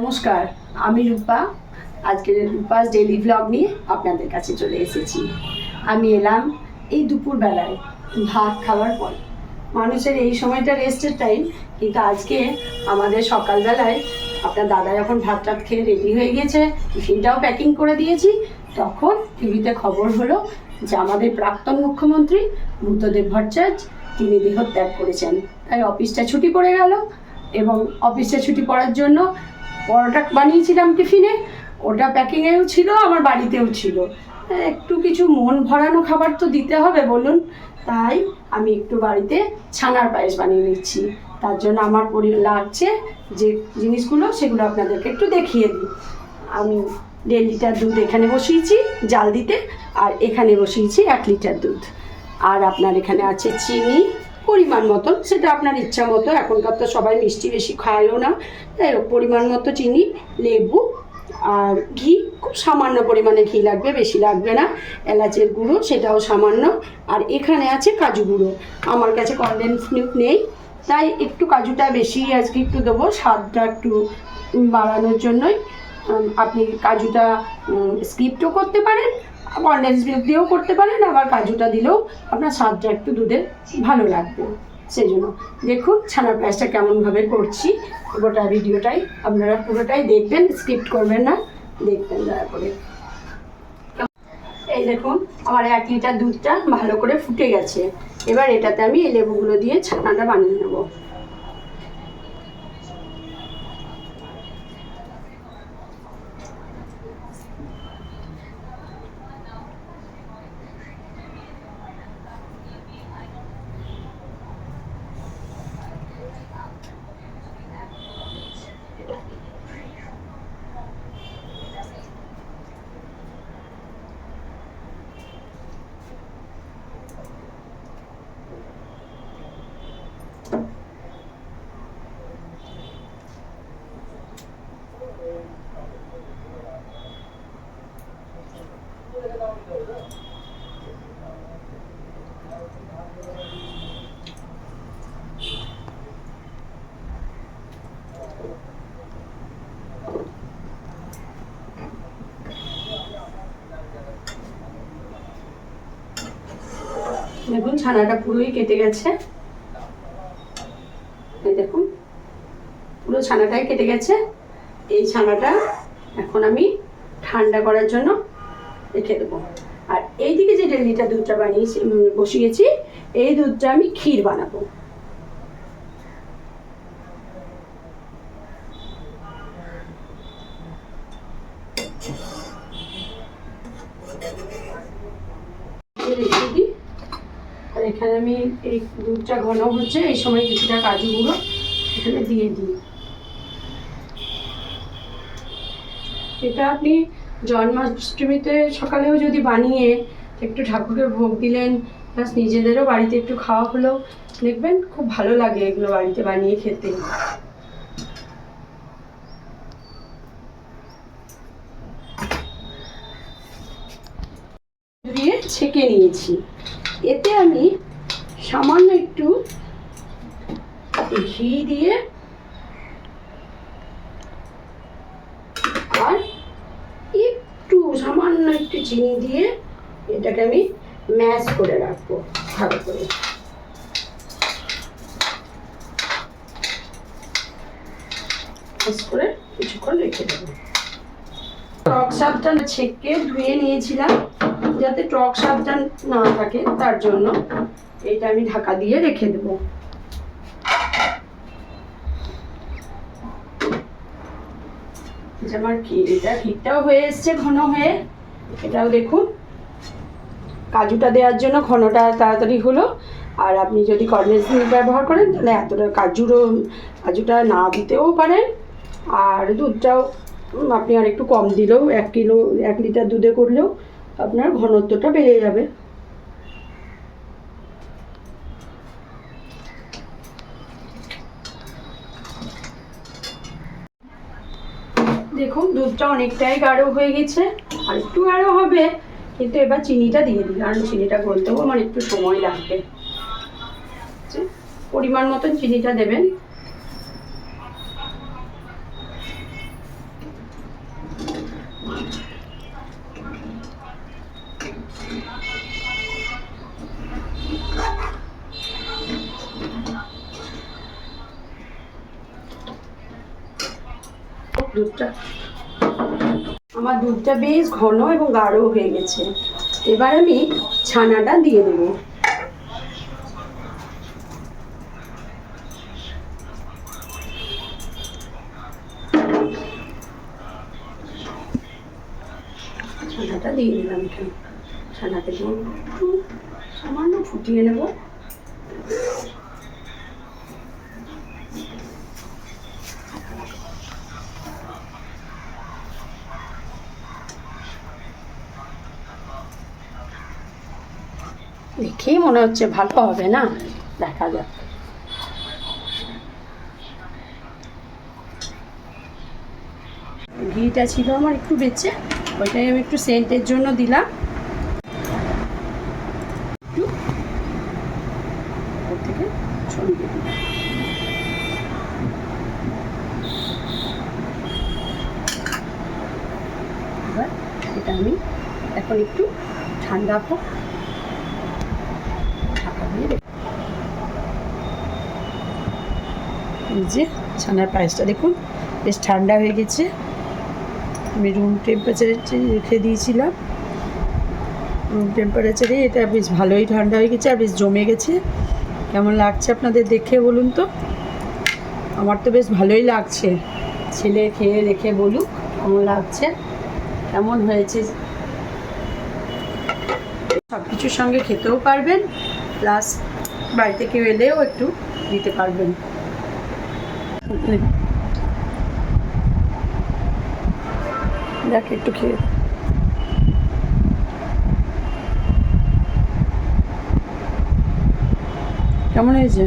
নমস্কার, আমি রূপা। আজকের রূপাস ডেলি ব্লগ নিয়ে আপনাদের কাছে চলে এসেছি। আমি এলাম এই দুপুরবেলায় ভাত খাওয়ার পর। মানুষের এই সময়টা রেস্টের টাইম কিন্তু আজকে আমাদের সকালবেলায় আপনার দাদা যখন ভাত টাত খেয়ে রেডি হয়ে গেছে, টিফিনটাও প্যাকিং করে দিয়েছি। তখন টিভিতে খবর হলো যে আমাদের প্রাক্তন মুখ্যমন্ত্রী বুদ্ধদেব ভট্টাচার্য, তিনি দেহত্যাগ করেছেন। তাই অফিসটা ছুটি পড়ে গেল এবং অফিসে ছুটি পড়ার জন্য পরোটা বানিয়েছিলাম টিফিনে, ওটা প্যাকিংয়েও ছিল, আমার বাড়িতেও ছিল। একটু কিছু মন ভরানো খাবার তো দিতে হবে বলুন। তাই আমি একটু বাড়িতে ছানার পায়েস বানিয়ে নিচ্ছি। তার জন্য আমার পরি লাগছে যে জিনিসগুলো, সেগুলো আপনাদেরকে একটু দেখিয়ে দিই। আমি দেড় লিটার দুধ এখানে বসিয়েছি, জাল দিতে, আর এখানে বসিয়েছি এক লিটার দুধ। আর আপনার এখানে আছে চিনি পরিমাণ মতন, সেটা আপনার ইচ্ছা মতো, এখনকার তো সবাই মিষ্টি বেশি খায়ও না। তাই পরিমাণ মতো চিনি, লেবু আর ঘি, খুব সামান্য পরিমাণে ঘি লাগবে, বেশি লাগবে না। এলাচের গুঁড়ো, সেটাও সামান্য। আর এখানে আছে কাজু গুঁড়ো। আমার কাছে কনডেন্স মিল্ক নেই, তাই একটু কাজুটা বেশি আজকে একটু দেবো, স্বাদটা একটু বাড়ানোর জন্যই। আপনি কাজুটা স্কিপও করতে পারেন কনডেন্স মিল্ক দিয়েও করতে পারেন, আবার কাজুটা দিলেও আপনার স্বাদটা একটু দুধের ভালো লাগবে। সেই জন্য দেখুন, ছানার পায়েসটা কেমনভাবে করছি, গোটা ভিডিওটাই আপনারা পুরোটাই দেখবেন, স্কিপ করবেন না, দেখবেন দয়া করে। এই দেখুন, আমার এক লিটার দুধটা ভালো করে ফুটে গেছে। এবার এটাতে আমি এই লেবুগুলো দিয়ে ছানাটা বানিয়ে নেব। দেখুন, ছানাটা পুরোই কেটে গেছে। এই দেখুন, পুরো ছানাটাই কেটে গেছে। এই ছানাটা এখন আমি ঠান্ডা করার জন্য রেখে দেবো। আর এইদিকে যে ডেলিটা দুধটা বানিয়েছি বসিয়েছি, এই দুধটা আমি ক্ষীর বানাবো এই রেখে দিই আর এখানে আমি এই দুধটা ঘন হচ্ছে, এই সময় কিছুটা কাজু এখানে দিয়ে দিই। এটা আপনি জন্মাষ্টমীতে সকালেও যদি বানিয়ে একটু ঠাকুরকে ভোগ দিলেন প্লাস নিজেদেরও বাড়িতে একটু খাওয়া হলো দেখবেন খুব ভালো লাগে এগুলো বাড়িতে বানিয়ে খেতে। দিয়ে ছেঁকে নিয়েছি। এতে আমি সামান্য একটু ঘি দিয়ে আর একটু সামান্য একটু চিনি দিয়ে এটাকে আমি ম্যাশ করে রাখব ভালো করে। করে কিছুক্ষণ রেখে দেবো। টক সাপটা ছেঁকে ধুয়ে নিয়েছিলাম যাতে টক সাপটা না থাকে, তার জন্য এটা আমি ঢাকা দিয়ে রেখে দেবো। যে আমার ক্ষীরটা ক্ষীরটাও হয়ে এসছে ঘন হয়ে। এটাও দেখুন। কাজুটা দেওয়ার জন্য ঘনটা তাড়াতাড়ি হলো। আর আপনি যদি কর্নেস ব্যবহার করেন, তাহলে এতটা কাজুরও কাজুটা না দিতেও পারেন। আর দুধটাও আপনি আর একটু কম দিলেও এক কিলো এক লিটার দুধে করলেও আপনার ঘনত্বটা বেড়ে যাবে। দেখুন, দুধটা অনেকটাই গাঢ় হয়ে গেছে, আর একটু গাঢ় হবে, কিন্তু এবার চিনিটা দিয়ে দিই কারণ চিনিটা গলতেও আমার একটু সময় লাগবে। পরিমাণ মতন চিনিটা দেবেন। দুধটা। আমার দুধটা বেশ ঘন এবং গাঢ় হয়ে গেছে। এবার আমি ছানাটা দিয়ে দেবো। ছানাটা দিয়ে দিলাম এখানে। ছানাকে দিয়ে সামান্য ফুটিয়ে নেব। দেখেই মনে হচ্ছে ভালো হবে না? দেখা যাক। ঘিটা ছিল আমার একটু বেঁচে, ওইটাই আমি একটু সেন্টের জন্য দিলাম। ওর থেকে এবার এটা আমি এখন একটু ঠান্ডা হোক। এই যে ছানার পায়েসটা। দেখুন, বেশ ঠান্ডা হয়ে গেছে। আমি রুম টেম্পারেচারে রেখে দিয়েছিলাম। রুম টেম্পারেচারে এটা বেশ ভালোই ঠান্ডা হয়ে গেছে আর বেশ জমে গেছে। কেমন লাগছে আপনাদের দেখে বলুন তো? আমার তো বেশ ভালোই লাগছে। ছেলে খেয়ে রেখে বলুক, কেমন লাগছে? কেমন হয়েছে? সব কিছুর সঙ্গে খেতেও পারবেন। প্লাস বাড়িতে কেউ এলেও একটু দিতে পারবেন। দেখ একটু খেয়ে কেমন হয়েছে।